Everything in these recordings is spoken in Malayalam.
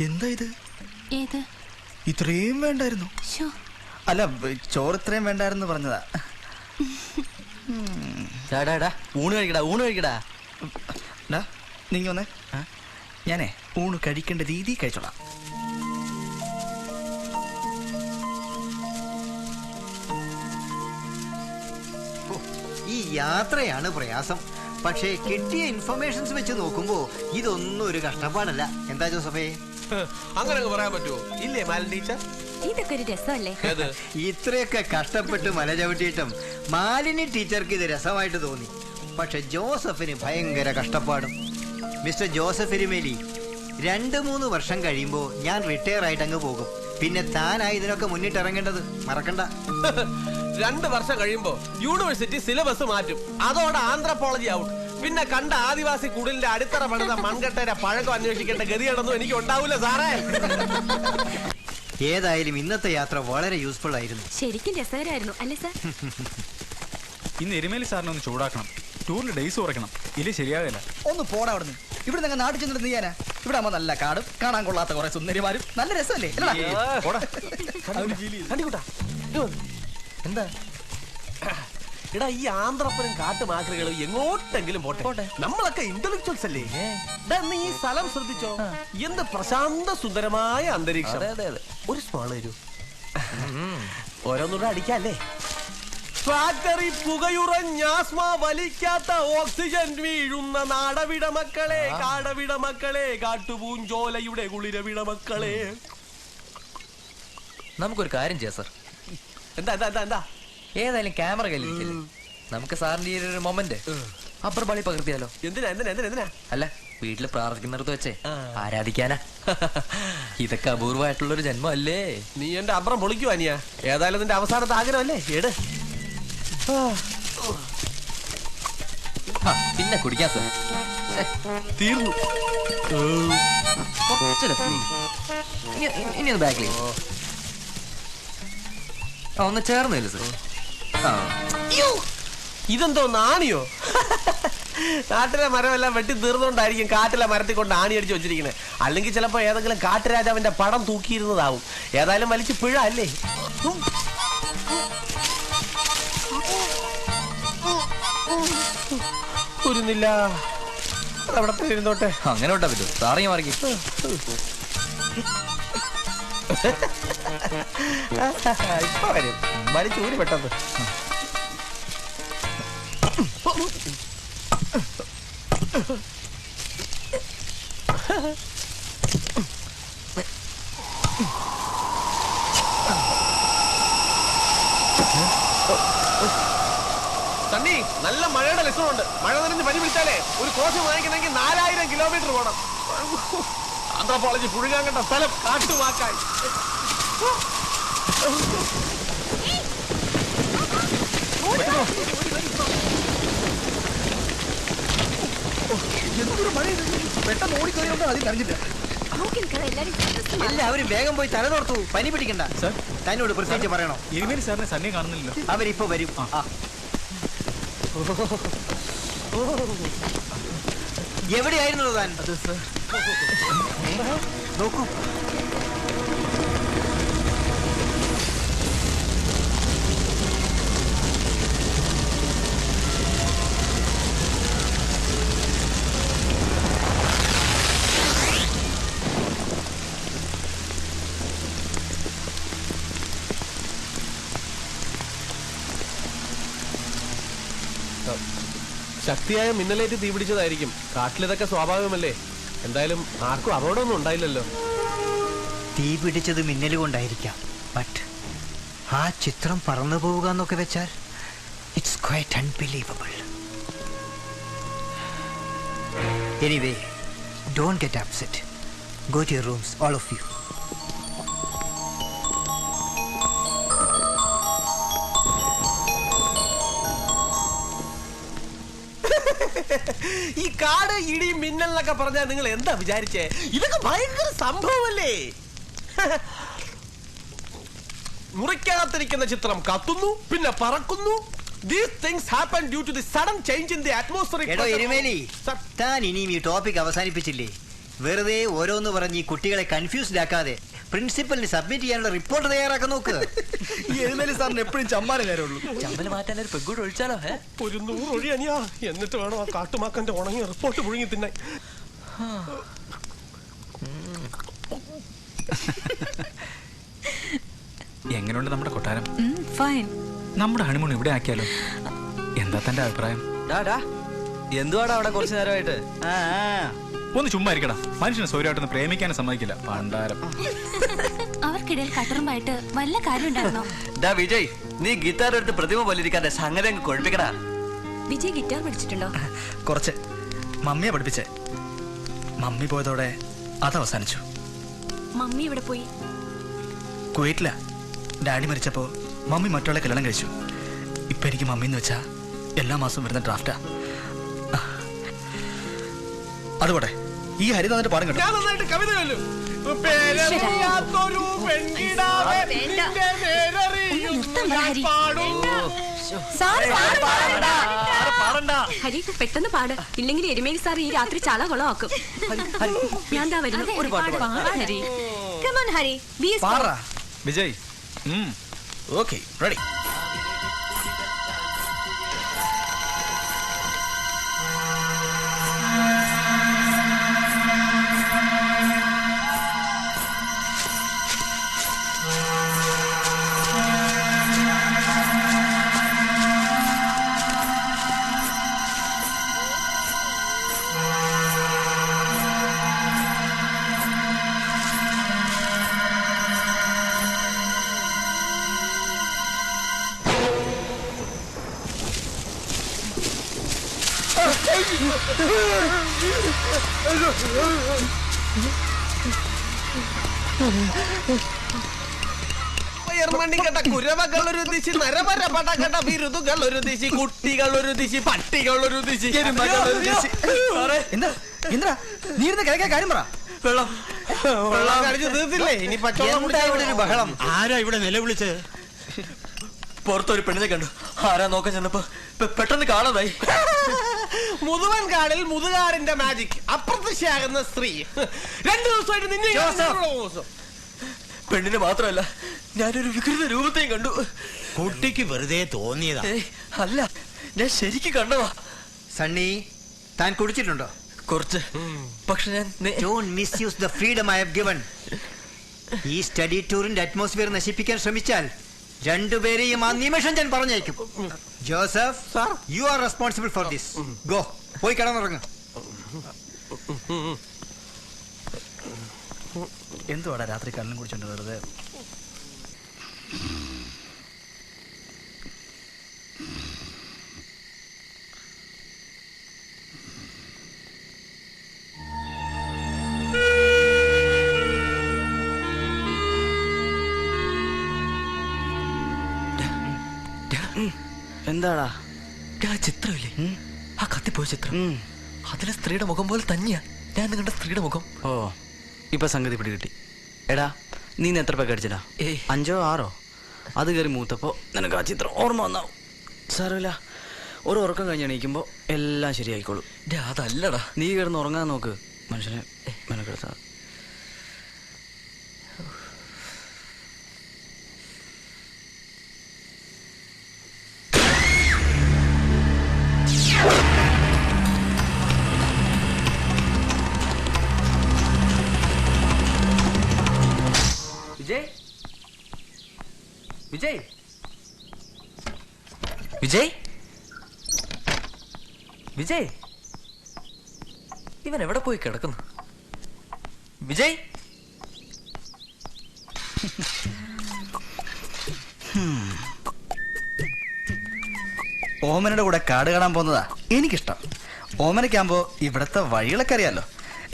എന്താ ഇത് ഏത്? ഇത്രയും വേണ്ടായിരുന്നു. അല്ല ചോറ് ഇത്രയും വേണ്ടായിരുന്നു പറഞ്ഞതാ. ചേടാടാ ഊണ് കഴിക്കടാ ഊണ് കഴിക്കടാ. ഡാ നീങ്ങി വന്നേ. ഞാനേ ഊണ് കഴിക്കേണ്ട രീതി കഴിച്ചോളാം. ഓ, ഈ യാത്രയാണ് പ്രയാസം. പക്ഷേ കിട്ടിയ ഇൻഫർമേഷൻസ് വെച്ച് നോക്കുമ്പോൾ ഇതൊന്നും ഒരു കഷ്ടപ്പാടല്ല. എന്താ ജോസഫേ? അങ്ങനെ അങ്ങ് പറയാൻ പറ്റുമോ? ഇല്ലേ മാലൻ ടീച്ചർ? ഇതൊക്കെ ഒരു രസമല്ലേ? ഏത്? ഇത്രയൊക്കെ കഷ്ടപ്പെട്ട് മല ചവിട്ടിയിട്ടും മാലിനി ടീച്ചർക്ക് ഇത് രസമായിട്ട് തോന്നി. പക്ഷെ ജോസഫിന് ഭയങ്കര കഷ്ടപ്പാടും. മിസ്റ്റർ ജോസഫ് എരുമേലി രണ്ട് മൂന്ന് വർഷം കഴിയുമ്പോൾ ഞാൻ റിട്ടയർ ആയിട്ട് അങ്ങ് പോകും. പിന്നെ താനായി ഇതിനൊക്കെ മുന്നിട്ടിറങ്ങേണ്ടത് മറക്കണ്ട. രണ്ട് വർഷം കഴിയുമ്പോ യൂണിവേഴ്സിറ്റി സിലബസ് മാറ്റും. അതോടെ ആന്ത്രപ്പോളജി ഔട്ട് പിന്നെ കണ്ട ആദിവാസി കുടിലിന്റെ അടിത്തറ പണിത മൺകട്ടയുടെ പഴക്കം അന്വേഷിക്കേണ്ട ഗതിയാണെന്നും എനിക്ക് ഉണ്ടാവൂല സാറേ. ഏതായാലും ഇന്നത്തെ യാത്ര വളരെ യൂസ്ഫുൾ ആയിരുന്നു. ശരിക്കും രസകരമായിരുന്നു അല്ലേ സാർ? ഇന്ന് എരുമേലി സാറിനെ ഒന്ന് ചൂടാക്കണം. ടൂറിന് ഡേയ്സ് കുറയ്ക്കണം. ഇല്ല ശരിയാവില്ല. ഒന്ന് പോടാ അവിടുന്ന്. ഇവിടെ നിങ്ങൾ നാട്ടിൽ ചെന്നിട്ട് നീയാനാ ഇവിടെ ആകുമ്പോ നല്ല കാടും കാണാൻ കൊള്ളാത്ത കുറെ സുന്ദരിമാരും നല്ല രസമല്ലേ? അല്ലടാ? എന്താ? എടാ ഈ ആന്ധ്രപ്പനും കാട്ടുമാക്രികളും എങ്ങോട്ടെങ്കിലും പോട്ടെ? നമ്മളൊക്കെ ഇന്റലക്ച്വൽസ് അല്ലേ? നീ ഈ സ്ഥലം ശ്രദ്ധിച്ചോ? എന്ത് പ്രശാന്ത സുന്ദരമായ അന്തരീക്ഷം. അതെ അതെ അതെ. ഒരു സ്മോൾ തരൂ. ഓരോന്നൂടെ അടിക്കല്ലേ? ഫാക്ടറി പുകയുറഞ്ഞാസ്മ വലിക്കാത്ത ഓക്സിജൻ വീഴുന്ന നാടവിട മക്കളെ കാടവിട മക്കളെ കാട്ടുപൂഞ്ചോലയുടെ കുളിരവിട മക്കളെ. നമുക്കൊരു കാര്യം ചെയ്യാം സർ. എന്താ എന്താ എന്താ എന്താ? ഏതായാലും ക്യാമറ കയ്യിലിരിക്കില്ലേ നമുക്ക് സാറിന്റെ ഈ ഒരു മൊമെന്റ് അപ്പർ പള്ളി പകർത്തിയാലോ? എന്തിനാ എന്തിനാ എന്തിനാ എന്തിനാ? അല്ല വീട്ടിൽ പ്രാർത്ഥിക്കുന്നിടത്ത് വെച്ചേ. ആരാധിക്കാനാ? ഇതൊക്കെ അപൂർവമായിട്ടുള്ള ഒരു ജന്മം അല്ലേ നീ എന്റെ അബ്രം പൊളിക്കുവാ നീയാ ഏതായാലും നിന്റെ അവസാനത്തെ ആഗ്രഹമല്ലേ? എട്. പിന്നെ കുടിക്കാ സാർ തീർന്നു. ഇനി- ഒന്ന് ഒന്ന് ചേർന്നില്ല സാർ ഇതെന്തോ നാണിയോ? നാട്ടിലെ മരമെല്ലാം വെട്ടി തീർന്നുകൊണ്ടായിരിക്കും കാട്ടിലെ മരത്തിൽ കൊണ്ട് ആണി അടിച്ച് വെച്ചിരിക്കുന്നത്. അല്ലെങ്കിൽ ചിലപ്പോ ഏതെങ്കിലും കാട്ടുരാജാവിന്റെ പടം തൂക്കിയിരുന്നതാവും. ഏതായാലും വലിച്ചു പിഴ അല്ലേ? ഉം. ഒരുന്നില്ല അതവിടെ തന്നെ ഇരുന്നോട്ടെ. അങ്ങനെ വിട്ടാ മാറിക്കും. ഇപ്പൊ വരും വലിച്ചു ഊരി പെട്ടെന്ന് സണ്ണി നല്ല മഴയുടെ ലക്ഷണമുണ്ട് മഴ നനഞ്ഞ് പനി പിടിച്ചാലേ ഒരു കോശം വാങ്ങിക്കണമെങ്കിൽ നാലായിരം കിലോമീറ്റർ പോകണം ആന്ത്രോപോളജി പുഴുകാൻ കണ്ട സ്ഥലം കാട്ടുമാക്കായി എന്തൊരു മഴ ഇത്? പെട്ടെന്ന് ഓടിക്കറിയുണ്ടോ എല്ലാരും സന്തോഷമാ. എല്ലാവരും വേഗം പോയി തല തോർത്തു പനി പിടിക്കണ്ട സർ. തന്നോട് പ്രത്യേകിച്ച് പറയണോ എരുമേലി സാറിനെ സണ്ണി കാണുന്നില്ലല്ലോ അവരിപ്പോ വരും. എവിടെയായിരുന്നു താൻ നോക്കൂ ശക്തിയായ മിന്നലേറ്റ് തീ പിടിച്ചതായിരിക്കും. കാട്ടിലിതൊക്കെ സ്വാഭാവികമല്ലേ? എന്തായാലും ആർക്കും അപകടമൊന്നും ഉണ്ടായില്ലല്ലോ. തീ പിടിച്ചത് മിന്നൽ കൊണ്ടായിരിക്കാം. ബട്ട് ആ ചിത്രം പറന്നു പോവുക എന്നൊക്കെ വെച്ചാൽ it's quite unbelievable anyway don't get upset go to your rooms all of you കാട് ഇടി മിന്നൽ എന്നൊക്കെ പറഞ്ഞാൽ നിങ്ങൾ എന്താ വിചാരിച്ചേ? ഇതൊക്കെ ഭയങ്കര സംഭവമല്ലേ? മുറിക്കകത്തിരിക്കുന്ന ചിത്രം കത്തുന്നു പിന്നെ പറക്കുന്നു. These things happen due to the sudden change in the atmosphere താൻ ഇനിയും ഈ ടോപ്പിക് അവസാനിപ്പിച്ചില്ലേ? വെറുതെ ഓരോന്ന് പറഞ്ഞ് ഈ കുട്ടികളെ കൺഫ്യൂസ്ഡ് ആക്കാതെ പ്രിൻസിപ്പലിന് സബ്മിറ്റ് ചെയ്യാനുള്ള റിപ്പോർട്ട് തയ്യാറാക്കാൻ നോക്ക്. ഈ എഴുന്നേലി സാറിന് എപ്പോഴും ചമ്മാനെ നേരമുള്ളൂ. ചമ്മൽ മാറ്റാൻ ഒരു പെഗ്ഗൂട് ഒഴിച്ചാലോ ഒരു നൂറ് ഒഴിയണിയാ എന്നിട്ട് വേണം ആ കാട്ടുമാക്കന്റെ ഉണങ്ങിയ റിപ്പോർട്ട് മുഴുങ്ങി തിന്നാൻ. എങ്ങനെയുണ്ട് നമ്മുടെ കൊട്ടാരം? ഫൈൻ നമ്മുടെ ഹണിമൂൺ ഇവിടെ ആക്കിയാലോ? എന്താ തന്റെ അഭിപ്രായം? എന്തുവാടാ അവിടെ കുറച്ചു നേരമായിട്ട്? ആ, ആ. ഒന്ന് ചുമ്മാ ഇരിക്കടാ മനുഷ്യനെ സൗരായിട്ടൊന്ന് പ്രേമിക്കാനും സമ്മതിക്കില്ല. പണ്ടാരം. അവർക്കിടയിൽ കട്ടറുമായിട്ട് വല്ല കാര്യം ഉണ്ടായിരുന്നോ? ഡാ വിജയ് നീ ഗിറ്റാർ എടുത്ത് പ്രതിമ പോലിരിക്കാതെ സംഗതി അങ്ങ് കൊഴിപ്പിക്കടാ. വിജയ് ഗിറ്റാർ പഠിച്ചിട്ടുണ്ടോ? കുറച്ച് മമ്മിയെ പഠിപ്പിച്ചേ. മമ്മി പോയതോടെ അത് അവസാനിച്ചു. മമ്മി ഇവിടെ പോയി? കുവൈറ്റില. ഡാഡി മരിച്ചപ്പോ മമ്മി മറ്റുള്ള കല്യാണം കഴിച്ചു. ഇപ്പൊ എനിക്ക് മമ്മി എന്ന് വെച്ചാ എല്ലാ മാസവും വരുന്ന ഡ്രാഫ്റ്റാ. അതുപോട്ടെ. ഈ ഹരി തന്നിട്ട് പാടും കേട്ടോ. ഞാൻ നന്നായിട്ട് കവിത ചൊല്ലും. പേരറിയാത്തൊരു പെൺകിടാവേ, നിന്റെ. പാടും. ഹരി പെട്ടെന്ന് പാട്. ഇല്ലെങ്കിൽ എരുമേലി സാർ ഈ രാത്രി ചാള കൊളമാക്കും. ഞാൻ എന്താ വരുന്നു. ഒരു Hari. Come on Hari. Vijay. Okay ready ദിശി നരപര പടകട ബിരുദുകൾ ഒരു ദിശി കുട്ടികൾ ഒരു ദിശി പട്ടികൾ ഒരു ദിശി എന്താ? എന്താ? നീ ഇരുന്ന് കിഴക്കേ കാര്യം പറ. വെള്ളം. വെള്ളം കഴിച്ച് തീർത്തില്ലേ? ഇനി പച്ചവെള്ളം ഇവിടെ ഒരു ബഹളം. ആരാ ഇവിടെ നിലവിളിച്ച്? പുറത്തൊരു പെണ്ണിനെ കണ്ടു. ആരാ നോക്ക ചെന്നപ്പോ? പെട്ടെന്ന് കാണാതായി. മുതുവൻ കാടിൽ മുതുകാടിന്റെ മാജിക് അപ്രത്യക്ഷയാകുന്ന സ്ത്രീ. രണ്ടു ദിവസമായിട്ട് നിന്നെ. പെണ്ണിനെ മാത്രമല്ല ഞാനൊരു വികൃത രൂപത്തെയും കണ്ടു. കുട്ടിക്ക് വെറുതെ തോന്നിയതാ. അല്ല ഞാൻ ശരിക്ക് കണ്ടതാ. സണ്ണി താൻ കുടിച്ചിട്ടുണ്ടോ? കുറച്ച്. പക്ഷെ ഞാൻ misuse the freedom I have given ഈ സ്റ്റഡി ടൂറിന്റെ അറ്റ്മോസ്ഫിയർ നശിപ്പിക്കാൻ ശ്രമിച്ചാൽ രണ്ടുപേരെയും ആ നിമിഷം ഞാൻ പറഞ്ഞേക്കും Joseph sir. You are responsible for this go പോയി കിടന്നുറങ്ങ. എന്തുവാടാ രാത്രി കണ്ണും കുടിച്ചോണ്ട് വെറുതെ? എന്താടാ? ആ ചിത്രമില്ലേ? ആ കത്തിപ്പോയ ചിത്രം. അതിലെ സ്ത്രീയുടെ മുഖം പോലെ തന്നെയാ. ഞാൻ കണ്ട സ്ത്രീയുടെ മുഖം. ഓ ഇപ്പൊ സംഗതി പിടി കിട്ടി എടാ നീ എത്ര പേക്ക് അടിച്ചടാ? ഏ അഞ്ചോ ആറോ? അത് കയറി മൂത്തപ്പോ നിനക്ക് ആ ചിത്രം ഓർമ്മ വന്നാവും. സാരമില്ല. ഒരു ഉറക്കം കഴിഞ്ഞ് എണീക്കുമ്പോ എല്ലാം ശരിയായിക്കോളും. അതല്ലടാ. നീ കിടന്ന് ഉറങ്ങാൻ നോക്ക്. മനുഷ്യനെ മെനക്കെടുത്താ. വിജയ്. വിജയ്. വിജയ്. ഇവൻ എവിടെ പോയി കിടക്കുന്നു? വിജയ്. ഓമനയുടെ കൂടെ കാട് കാണാൻ പോകുന്നതാ എനിക്കിഷ്ടം. ഓമനയ്ക്കാകുമ്പോ ഇവിടത്തെ വഴികളൊക്കെ അറിയാലോ.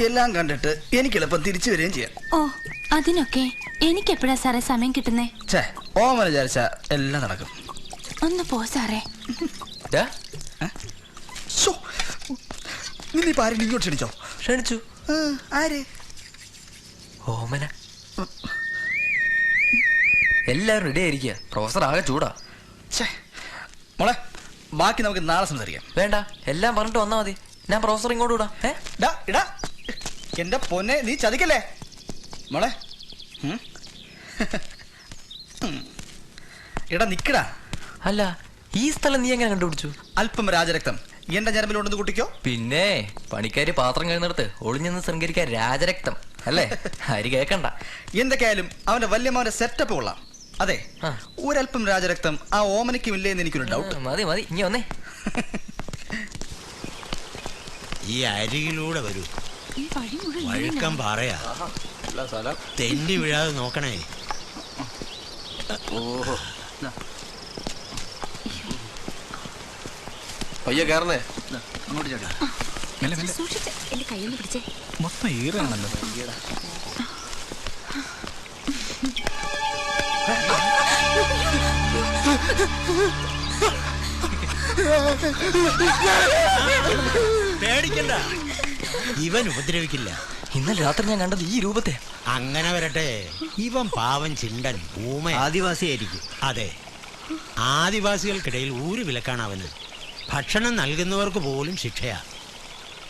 എല്ലാം കണ്ടിട്ട് എനിക്ക് എളുപ്പം തിരിച്ചു വരികയും ചെയ്യാം. ഓ അതിനൊക്കെ എനിക്ക് എപ്പോഴാ സാറേ സമയം കിട്ടുന്നേ? ഓമന വിചാരിച്ച എല്ലാം നടക്കും. ഒന്ന് പോ സാറേ. നിന്നിപ്പോ ആരും ഇങ്ങോട്ട് ക്ഷണിച്ചോ? ക്ഷണിച്ചു. ആര്? ഓമന. എല്ലാവരും റെഡി ആയിരിക്കുക പ്രൊഫസർ ആകെ ചൂടാ. ഛേ. മോളെ ബാക്കി നമുക്ക് നാളെ സംസാരിക്കാം. വേണ്ട എല്ലാം പറഞ്ഞിട്ട് വന്നാ മതി. ഞാൻ പ്രൊഫസർ ഇങ്ങോട്ട് വിടാം. ഏ? ഇടാ. എന്റെ പൊന്നെ നീ ചതിക്കല്ലേ? മോളെ. എടാ നിക്കടാ. അല്ല ഈ സ്ഥലം നീ എങ്ങനെ കണ്ടുപിടിച്ചു? അല്പം രാജരക്തം. എന്റെ ഞരമ്പിലുണ്ടെന്ന് കൂട്ടിക്കോ. പിന്നെ പണിക്കാരി പാത്രം കഴിയുന്നിടത്ത് ഒളിഞ്ഞെന്ന് ശൃംഗരിക്കാൻ രാജരക്തം. അല്ലേ? ഹരി കേക്കണ്ട. എന്തൊക്കെയായാലും അവന്റെ വല്യമാവന്റെ സെറ്റപ്പ് കൊള്ളാം. അതെ. ഒരല്പം രാജരക്തം ആ ഓമനയ്ക്കും ഇല്ലേ എന്ന് എനിക്കൊരു ഡൗട്ട് മതി മതി. ഇനി വന്നേ. ഈ അരികിലൂടെ വരൂ. വഴുക്കം പാറയാ. തെന്നി വീഴാതെ നോക്കണേ. പയ്യെ കേറണേ. അങ്ങോട്ട് ചേട്ടാ മെല്ലെ മെല്ലെ. സൂക്ഷിച്ച്. എന്റെ പിടിച്ചേ. മൊത്തം ഈറാണല്ലോ പേടിക്കണ്ട. ഇവൻ ഉപദ്രവിക്കില്ല. ഇന്നലെ രാത്രി ഞാൻ കണ്ടത് ഈ രൂപത്തെ. അങ്ങനെ വരട്ടെ. ഇവൻ പാവൻ ചിണ്ടൻ ഊമ ആദിവാസിയായിരിക്കും. അതെ. ആദിവാസികൾക്കിടയിൽ ഒരു വിലക്കാണ് അവന്. ഭക്ഷണം നൽകുന്നവർക്ക് പോലും ശിക്ഷയാ.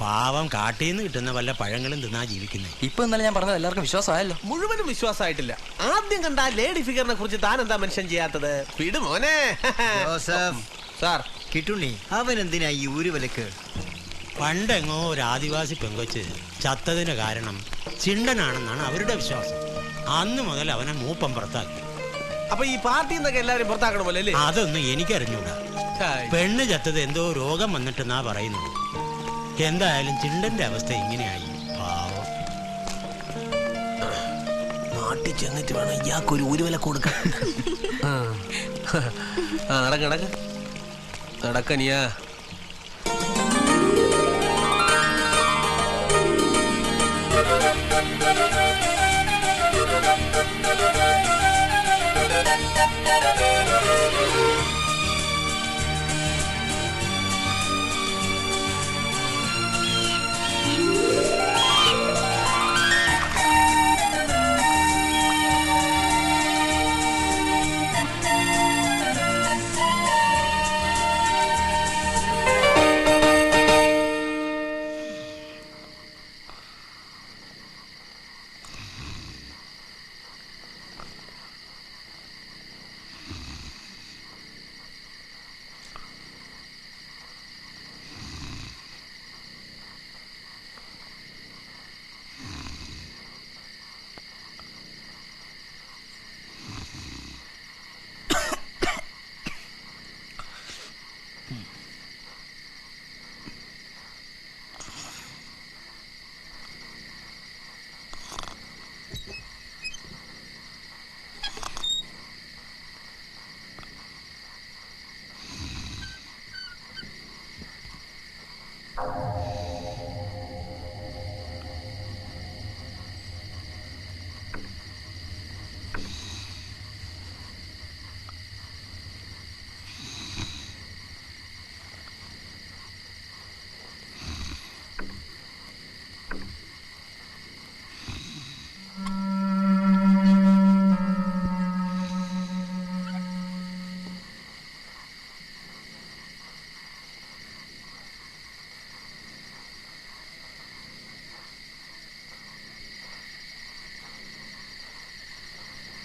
പാവം കാട്ടിൽ നിന്ന് കിട്ടുന്ന വല്ല പഴങ്ങളും തിന്നാ ജീവിക്കുന്നത് ഇപ്പൊ ഇന്നലെ ഞാൻ പറഞ്ഞത് എല്ലാവർക്കും വിശ്വാസമായല്ലോ. മുഴുവനും വിശ്വാസമായിട്ടില്ല. ആദ്യം കണ്ട ആ ലേഡി ഫിഗറിനെ കുറിച്ച് താൻ എന്താ മനുഷ്യൻ ചെയ്യാത്തത്? വിട് മോനെ. ജോസഫ്. സാർ. കിട്ടുണ്ണി അവൻ എന്തിനാ ഈ ഊരുവലക്ക് പണ്ടെങ്ങോ ഒരു ആദിവാസി പെങ്കൊച്ച് ചത്തതിന് കാരണം ചിണ്ടനാണെന്നാണ് അവരുടെ വിശ്വാസം. അന്ന് മുതൽ അവനെ മൂപ്പം പുറത്താക്കി. അപ്പൊ ഈ പാർട്ടി എന്നൊക്കെ എല്ലാവരും പുറത്താക്കണമല്ലോ അല്ലേ? അതൊന്നും എനിക്കറിഞ്ഞൂടാ. പെണ്ണ് ചത്തത് എന്തോ രോഗം വന്നിട്ടെന്നാ പറയുന്നത്. എന്തായാലും ചിണ്ടന്റെ അവസ്ഥ ഇങ്ങനെയായി. പാവം. നാട്ടിൽ ചെന്നിട്ട് വേണം ഇയാൾക്ക് ഒരു ഊരുവില കൊടുക്കാൻ. ആ. നടക്ക നടക്ക. നടക്കനിയാ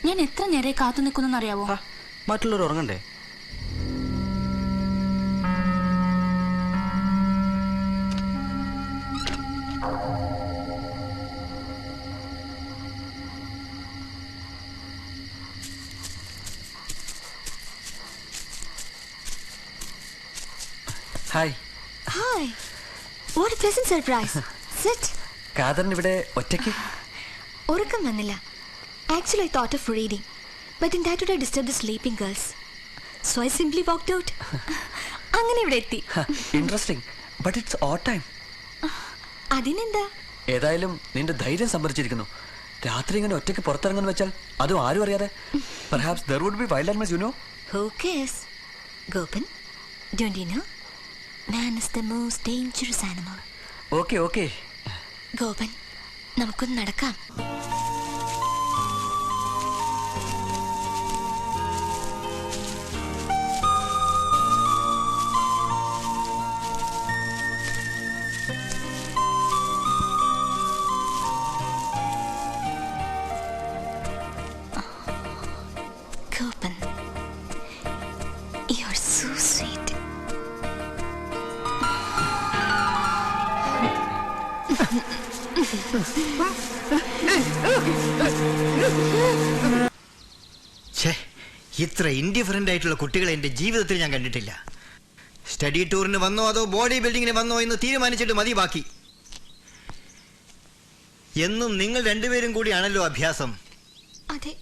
ഞാൻ എത്ര നേരെ കാത്തു നിൽക്കുന്നു അറിയാവോ മറ്റുള്ളവർ ഉറങ്ങണ്ടേ ഹായ് Hi. വാട്ട്. Sit. കാതറിന് ഇവിടെ ഒറ്റയ്ക്ക് ഉറക്കം വന്നില്ല actually I thought of reading, but in that would I disturb the sleeping girls. So I simply walked out. അങ്ങനെ ഇവിടെ എത്തി. Interesting but it's oh time അതിനെന്താ? ഏതായാലും നിന്റെ ധൈര്യം സംഭരിച്ചിരിക്കുന്നു. രാത്രി ഇങ്ങനെ ഒറ്റയ്ക്ക് പുറത്തിറങ്ങുന്ന വെച്ചാൽ അതും ആരും അറിയാതെ. Perhaps there would be wild animals you know who case Gopan don't you know man is the most dangerous animal okay okay Gopan നമുക്കൊന്ന് നടക്കാം. ഇത്ര ഇൻഡിഫറന്റ് ആയിട്ടുള്ള കുട്ടികളെ എന്റെ ജീവിതത്തിൽ ഞാൻ കണ്ടിട്ടില്ല. സ്റ്റഡി ടൂറിന് വന്നോ അതോ ബോഡി ബിൽഡിങ്ങിന് വന്നോ എന്ന് തീരുമാനിച്ചിട്ട് മതി ബാക്കി. എന്നും നിങ്ങൾ രണ്ടുപേരും കൂടിയാണല്ലോ അഭ്യാസം. അതെ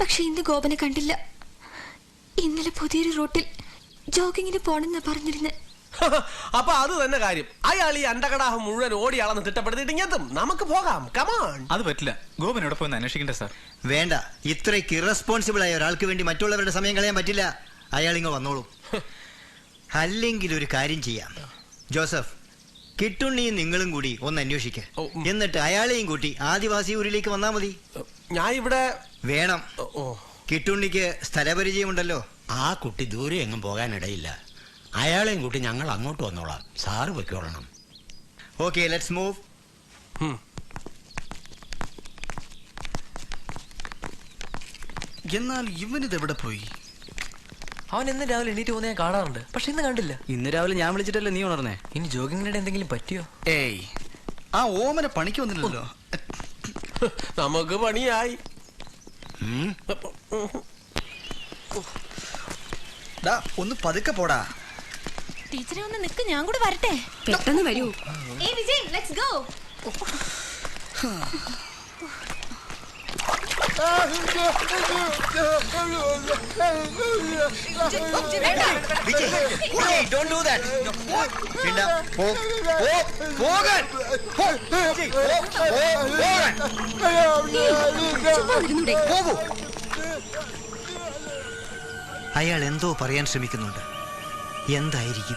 പക്ഷെ ഇന്ന് ഗോപനെ കണ്ടില്ല. ഇന്നലെ പുതിയൊരു റൂട്ടിൽ ജോഗിങ്ങിന് പോണെന്നാ പറഞ്ഞിരുന്നത് അപ്പൊ അത് തന്നെ കാര്യം. അയാൾ ഈ അണ്ടകടാഹം മുഴുവൻ ഓടി അളന്ന് തിട്ടപ്പെടുത്തിയിട്ട് ഇങ്ങെത്തും നമുക്ക് പോകാം. കമാൺ അത് പറ്റില്ല. ഗോപൻ എവിടെ പോയി അന്വേഷിക്കണ്ടേ സാർ? വേണ്ട. ഇത്രയ്ക്ക് ഇറസ്പോൺസിബിൾ ആയ ഒരാൾക്ക് വേണ്ടി മറ്റുള്ളവരുടെ സമയം കളയാൻ പറ്റില്ല. അയാൾ ഇങ്ങ് വന്നോളൂ. അല്ലെങ്കിൽ ഒരു കാര്യം ചെയ്യാം. ജോസഫ് കിട്ടുണ്ണിയും നിങ്ങളും കൂടി ഒന്ന് അന്വേഷിക്കുക എന്നിട്ട് അയാളെയും കൂട്ടി ആദിവാസി ഊരിലേക്ക് വന്നാ മതി. ഞാൻ ഇവിടെ വേണം. കിട്ടുണ്ണിക്ക് സ്ഥലപരിചയമുണ്ടല്ലോ. ആ കുട്ടി ദൂരെ എങ്ങും പോകാനിടയില്ല. അയാളെയും കൂട്ടി ഞങ്ങൾ അങ്ങോട്ട് വന്നോളാം സാറ് പൊയ്ക്കോളണം ഓക്കെ ലെറ്റ്സ് മൂവ് ഹും. എന്നാൽ ഇവനിത് എവിടെ പോയി അവൻ ഇന്ന് രാവിലെ എണീറ്റ് പോകുന്ന ഞാൻ കാണാറുണ്ട് പക്ഷെ ഇന്ന് കണ്ടില്ല ഇന്ന് രാവിലെ ഞാൻ വിളിച്ചിട്ടല്ലേ നീ ഉണർന്നേ ഇനി ജോഗിങ്ങിനിടെ എന്തെങ്കിലും പറ്റിയോ ഏയ് ആ ഓമന പണിക്ക് വന്നില്ലല്ലോ നമുക്ക് പണിയായി? ഒന്ന് പതുക്കെ പോടാ ടീച്ചറെ ഒന്ന് നിക്ക് ഞാൻ കൂടെ വരട്ടെ പെട്ടെന്ന് വരൂ ഏ വിജയ് ലെറ്റ്സ് ഗോ അയാൾ എന്തോ പറയാൻ ശ്രമിക്കുന്നുണ്ട് എന്തായിരിക്കും?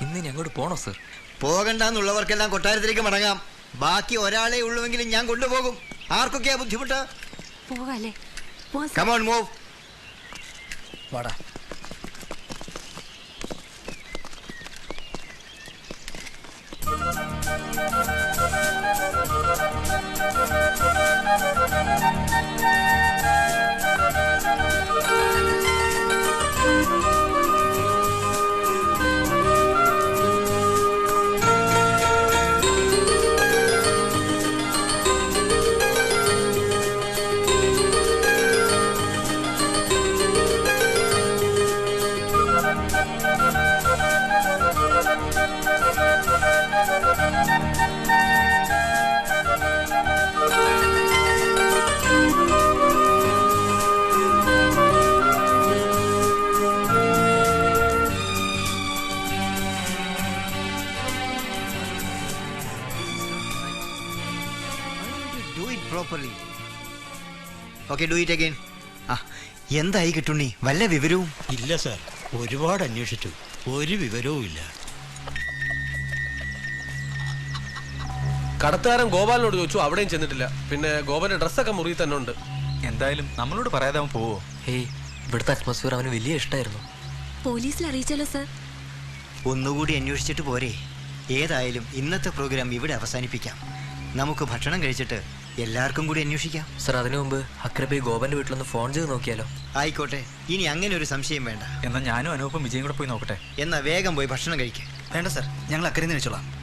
ഇന്ന് ഞങ്ങോട്ട് പോണോ സർ? പോകണ്ടെന്നുള്ളവർക്കെല്ലാം കൊട്ടാരത്തിലേക്ക് മടങ്ങാം. ബാക്കി ഒരാളെ ഉള്ളുവെങ്കിലും ഞാൻ കൊണ്ടുപോകും. ആർക്കൊക്കെയാ ബുദ്ധിമുട്ട്? പോകാല്ലേ. കമോൺ മൂവ് വാടാ. ഓക്കെ ഡു ഇറ്റ് അഗൈൻ ആ എന്തായി കിട്ടുണ്ണി വല്ല വിവരവും? ഇല്ല സാർ. ഒരുപാട് അന്വേഷിച്ചു. ഒരു വിവരവും ഇല്ല. കടത്താരം ഗോപാലിനോട് ചോദിച്ചു അവിടെയും ചെന്നിട്ടില്ല. പിന്നെ ഗോപന്റെ ഡ്രസ്സൊക്കെ മുറി തന്നെ ഉണ്ട്. എന്തായാലും നമ്മളോട് പറയാതെ അവൻ പോവോ? ഹേയ് ഇവിടുത്തെ അറ്റ്മോസ്ഫിയർ അവന് വലിയ ഇഷ്ടമായിരുന്നു പോലീസിൽ അറിയിച്ചല്ലോ സർ? ഒന്നുകൂടി അന്വേഷിച്ചിട്ട് പോരെ. ഏതായാലും ഇന്നത്തെ പ്രോഗ്രാം ഇവിടെ അവസാനിപ്പിക്കാം. നമുക്ക് ഭക്ഷണം കഴിച്ചിട്ട് എല്ലാവർക്കും കൂടി അന്വേഷിക്കാം. സർ അതിനു മുമ്പ് അക്രബി ഗോപന്റെ വീട്ടിലൊന്ന് ഫോൺ ചെയ്ത് നോക്കിയാലോ? ആയിക്കോട്ടെ. ഇനി അങ്ങനെ ഒരു സംശയം വേണ്ട. എന്നാ ഞാനും അനൂപും വിജയും കൂടെ പോയി നോക്കട്ടെ? എന്നാ വേഗം പോയി ഭക്ഷണം കഴിക്കാം. വേണ്ട സർ. ഞങ്ങൾ അക്കരെ നിന്ന് കഴിച്ചോളാം. ആ